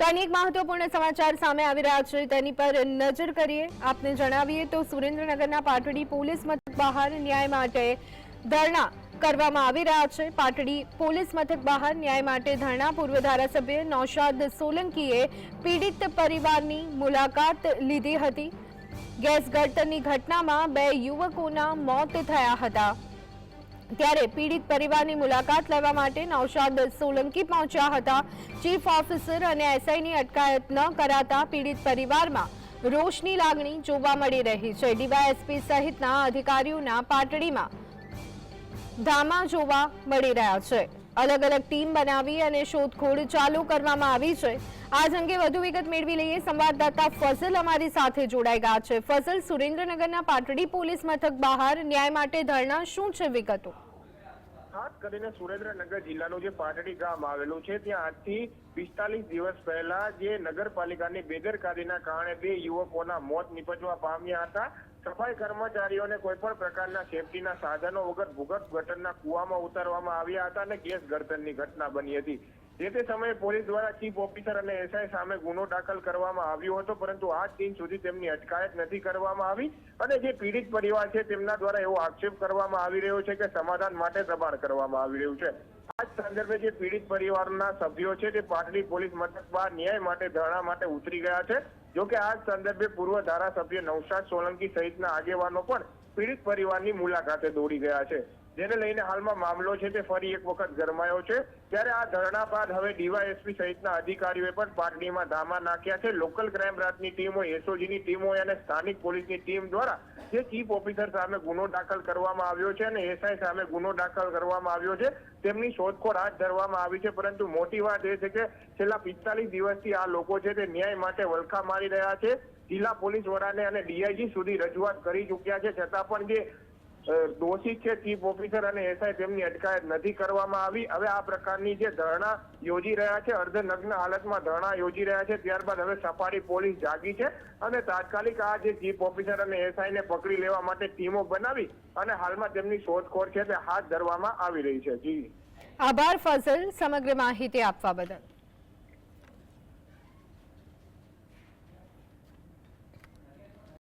તો અનેક મહત્વપૂર્ણ સમાચાર સામે આવી રહ્યા છે. તેની પર નજર કરીએ. આપને જણાવીએ તો સુરેન્દ્રનગરના પાટડી પોલીસ મથક બહાર ન્યાય માટે ધરણા કરવામાં આવી રહ્યા છે. પાટડી પોલીસ મથક બહાર ન્યાય માટે ધરણા પૂર્વ ધારાસભ્ય નૌશાદ સોલંકીએ પીડિત પરિવારની મુલાકાત લીધી હતી. ગેસ ગળતરની ઘટનામાં બે યુવકોના મોત થયા હતા. ત્યારે પીડિત પરિવારની મુલાકાત લેવા માટે નૌશાદ સોલંકી પહોંચ્યા હતા. ચીફ ઓફિસર અને એસઆઈની અટકાયત ન કરાતા પીડિત પરિવારમાં રોષની લાગણી જોવા મળી રહી છે. ડીવાયએસપી સહિતના અધિકારીઓના પાટડીમાં ધામા જોવા મળી રહ્યા છે. અલગ અલગ ટીમ બનાવી અને શોધખોળ ચાલુ કરવામાં આવી છે. આજ અંગે વધુ વિગત મેળવી લઈએ. સંવાદદાતા ફઝલ અમારી સાથે જોડાઈ ગયા છે. ફઝલ, સુરેન્દ્રનગરના પાટડી પોલીસ મથક બહાર ન્યાય માટે ધરણા શું છે વિગતો? ખાસ કરીને સુરેન્દ્રનગર જિલ્લાનું જે પાટડી ગામ આવેલું છે, ત્યાં આજથી પિસ્તાલીસ દિવસ પહેલા જે નગરપાલિકાની બેદરકારીના કારણે બે યુવકોના મોત નિપજવા પામ્યા હતા. સફાઈ કર્મચારીઓને કોઈ પણ પ્રકારના સેફટીના સાધનો વગર ભૂગર્ભ ગટરના કુવામાં ઉતારવામાં આવ્યા હતા અને ગેસ ગળતરની ઘટના બની હતી. જે તે સમયે પોલીસ દ્વારા ચીફ ઓફિસર અને એસઆઈ સામે ગુનો દાખલ કરવામાં આવ્યો હતો, પરંતુ આજ દિન સુધી તેમની અટકાયત નથી કરવામાં આવી અને જે પીડિત પરિવાર છે તેમના દ્વારા એવો આક્ષેપ કરવામાં આવી રહ્યો છે કે સમાધાન માટે દબાણ કરવામાં આવી રહ્યું છે. આ જ સંદર્ભે જે પીડિત પરિવારના સભ્યો છે તે પાટડી પોલીસ મથક બહાર ન્યાય માટે ધરણા માટે ઉતરી ગયા છે. જો કે આ સંદર્ભે પૂર્વ ધારાસભ્ય નવસાદ સોલંકી સહિતના આગેવાનો પણ પીડિત પરિવારની મુલાકાતે દોડી ગયા છે. જેને લઈને હાલમાં મામલો છે તે ફરી એક વખત ગરમાયો છે. ત્યારે આ ધરણા બાદ હવે ડીવાયએસપી સહિતના અધિકારીઓએ પણ પાટડીમાં ધામા નાખ્યા છે. લોકલ ક્રાઇમ બ્રાન્ચની ટીમ, એસઓજીની ટીમ અને સ્થાનિક પોલીસની ટીમ દ્વારા જે ચીફ ઓફિસર સામે ગુનો દાખલ કરવામાં આવ્યો છે અને એસઆઈ સામે ગુનો દાખલ કરવામાં આવ્યો છે, તેમની શોધખોળ હાથ ધરવામાં આવી છે. પરંતુ મોટી વાત એ છે કે છેલ્લા પિસ્તાલીસ દિવસથી આ લોકો છે તે ન્યાય માટે વલખા મારી રહ્યા છે. જિલ્લા પોલીસ વડાને અને ડીઆઈજી સુધી રજૂઆત કરી ચૂક્યા છે. છતાં પણ જે અ, દોષિત છે ચીફ ઓફિસર અને એસઆઈ તેમની અટકાયત નથી કરવામાં આવી. હવે આ પ્રકારની જે ધરણા યોજી રહ્યા છે અર્ધનગ્ન હાલતમાં ધરણા યોજી રહ્યા છે ત્યારબાદ હવે સફારી પોલીસ જાગી છે અને તાત્કાલિક આ જે ચીફ ઓફિસર અને એસઆઈ ને પકડી લેવા માટે ટીમો બનાવી અને હાલમાં તેમની શોધખોળ છે તે હાથ ધરવામાં આવી રહી છે. જી. આભાર ફઝલ સમગ્ર માહિતી આપવા બદલ.